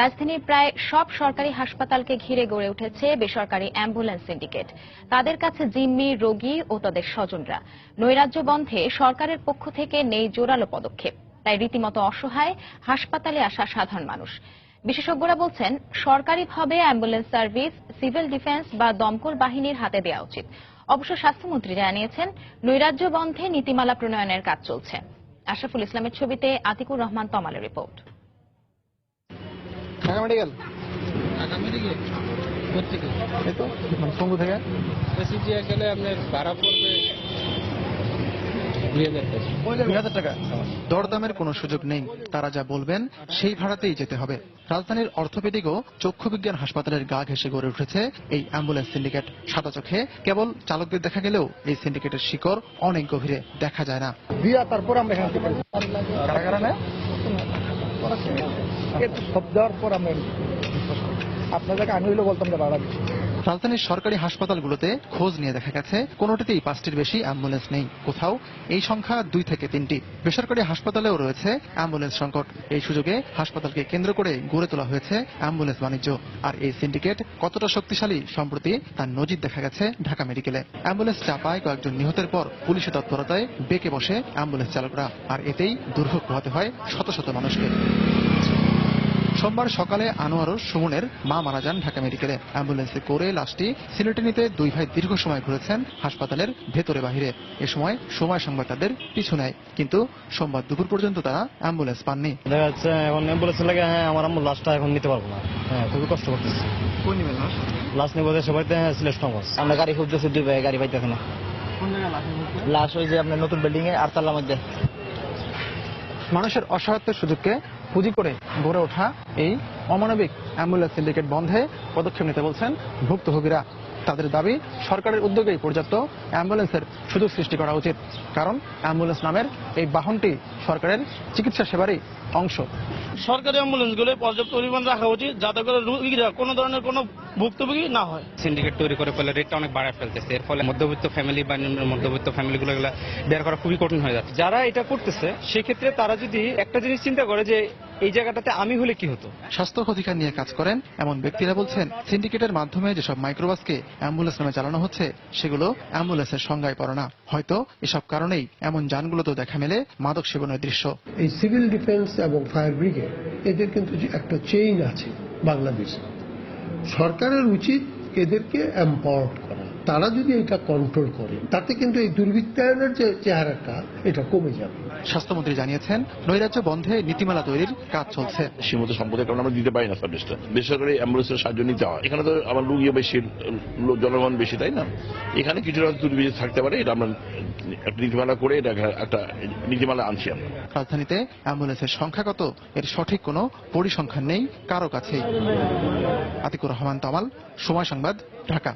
রাজধানীর প্রায় সব সরকারি হাসপাতালকে ঘিরে গড়ে উঠেছে বেসরকারি অ্যাম্বুলেন্স সিন্ডিকেট। তাদের কাছে জিম্মি, রোগী ও তাদের স্বজনরা। নৈরাজ্য বন্ধে সরকারের পক্ষ থেকে নেই জোরালো পদক্ষেপ। তাই রীতিমতো অসহায়, হাসপাতালে আসা সাধারণ মানুষ। বিশেষজ্ঞরা বলছেন, সরকারিভাবে অ্যাম্বুলেন্স সার্ভিস, সিভিল ডিফেন্স বা দমকল বাহিনীর হাতে দেওয়া উচিত। অবশ্য স্বাস্থ্যমন্ত্রী জানিয়েছেন, নৈরাজ্য বন্ধে নীতিমালা প্রণয়নের কাজ চলছে। আশরাফুল ইসলামের ছবিতে আতিকুর রহমান তমালের রিপোর্ট। ঢাকা মেডিকেল কোথেকে এই তো সঙ্গু থেকে। এসিজিয়া গেলে আপনার ভাড়া পড়বে দুই হাজার টাকা। দুই হাজার টাকা দরদামের কোনো সুযোগ নেই। তারা যা বলবেন সেই ভাড়াতেই যেতে হবে। রাজধানীর অর্থোপেডিক ও চক্ষু বিজ্ঞান হাসপাতালের গা ঘেসে গড়ে উঠেছে এই অ্যাম্বুলেন্স সিন্ডিকেট। সাদা চোখে কেবল চালকদের দেখা গেলেও এই সিন্ডিকেটের শিকড় অনেক গভীরে দেখা যায় না। দিয়া তারপর আমরা একটু সব দেওয়ার পর আমরা আপনাদেরকে আমি হইলেও বলতাম যে ভাড়া দিচ্ছি। রাজধানীর সরকারি হাসপাতালগুলোতে খোঁজ নিয়ে দেখা গেছে, কোনোটিতেই পাঁচটির বেশি অ্যাম্বুলেন্স নেই। কোথাও এই সংখ্যা দুই থেকে তিনটি। বেসরকারি হাসপাতালেও রয়েছে অ্যাম্বুলেন্স সংকট। এই সুযোগে হাসপাতালকে কেন্দ্র করে গড়ে তোলা হয়েছে অ্যাম্বুলেন্স বাণিজ্য। আর এই সিন্ডিকেট কতটা শক্তিশালী সম্প্রতি তার নজির দেখা গেছে ঢাকা মেডিকেলে। অ্যাম্বুলেন্স চাপায় কয়েকজন নিহতের পর পুলিশের তৎপরতায় বেঁকে বসে অ্যাম্বুলেন্স চালকরা। আর এতেই দুর্ভোগ পোহাতে হয় শত শত মানুষকে। সোমবার সকালে আনোয়ারুর সুমনের মা মারা যান ঢাকা মেডিকেলে। অ্যাম্বুলেন্সে করে লাশটি সিলেটে নিতে দুই ভাই দীর্ঘ সময় ঘুরেছেন হাসপাতালের ভেতরে বাহিরে। এ সময় সময় সংবাদ তাদের পিছু নেয় কিন্তু সোমবার দুপুর পর্যন্ত তারা অ্যাম্বুলেন্স পাননি। দেখা যাচ্ছে এখন অ্যাম্বুলেন্স লাগে হ্যাঁ আমার আম্মু লাশটা এখন নিতে পারব না। হ্যাঁ খুবই কষ্ট করতেছি। কোন নেবেন লাশ? লাশ নিবো দেশে বাড়িতে হ্যাঁ সিলেট আমরা গাড়ি খুঁজতেছি দুই ভাই গাড়ি পাইতেছে না। লাশ লাশ ওই যে আপনার নতুন বিল্ডিং এ আটতলার মধ্যে। মানুষের অসহায়ত্বের সুযোগকে পুঁজি করে গড়ে ওঠা এই অমানবিক অ্যাম্বুলেন্স সিন্ডিকেট বন্ধে পদক্ষেপ নিতে বলছেন ভুক্তভোগীরা। তাদের দাবি, সরকারের উদ্যোগেই পর্যাপ্ত অ্যাম্বুলেন্সের সুযোগ সৃষ্টি করা উচিত। কারণ অ্যাম্বুলেন্স নামের এই বাহনটি সরকারের চিকিৎসা সেবারই অংশ। সরকারি অ্যাম্বুলেন্সগুলো পর্যাপ্ত পরিমাণ রাখা উচিত যাতে করে রোগীরা কোনো ধরনের কোনো ভুক্তভোগী না হয়। সিন্ডিকেট তৈরি করে ফেলে রেটটা অনেক বাড়ায় ফেলতেছে। এর ফলে মধ্যবিত্ত ফ্যামিলি বা নিম্ন মধ্যবিত্ত ফ্যামিলিগুলো এগুলো বের করা খুবই কঠিন হয়ে যাচ্ছে। যারা এটা করতেছে সেক্ষেত্রে তারা যদি একটা জিনিস চিন্তা করে যে এই জায়গাটাতে আমি হলে কি হতো? স্বাস্থ্য অধিকার নিয়ে কাজ করেন এমন ব্যক্তিরা বলছেন সিন্ডিকেটের মাধ্যমে যেসব মাইক্রোবাসকে অ্যাম্বুলেন্স নামে চালানো হচ্ছে সেগুলো অ্যাম্বুলেন্সের সংজ্ঞায় পড়ে না। হয়তো এসব কারণেই এমন যানগুলোতেও দেখা মেলে মাদক সেবনের দৃশ্য। এই সিভিল ডিফেন্স এবং ফায়ার ব্রিগেড এদের কিন্তু একটা চেইন আছে বাংলাদেশে। সরকারের উচিত এদেরকে এম্পাওয়ার্ড করা। তারা যদি এটা কন্ট্রোল করে, তাতে কিন্তু এই দুর্বৃত্তায়নের যে চেহারাটা, এটা কমে যাবে। স্বাস্থ্যমন্ত্রী জানিয়েছেন নৈরাজ্য বন্ধে নীতিমালা তৈরির কাজ চলছে। সীমিত সম্পদের কারণে আমরা দিতে পারি না সার্ভিসটা। বেসরকারি অ্যাম্বুলেন্সের সাহায্য নিতে হয়। এখানে তো আমার রুগীও বেশি জনগণ বেশি তাই না? এখানে কিছুটা দুর্বিধ থাকতে পারে এটা আমরা একটা নীতিমালা করে এটা একটা নীতিমালা আনছি আমরা। রাজধানীতে অ্যাম্বুলেন্সের সংখ্যা কত এর সঠিক কোনো পরিসংখ্যান নেই কারও কাছেই। আতিকুর রহমান তামাল সময় সংবাদ ঢাকা।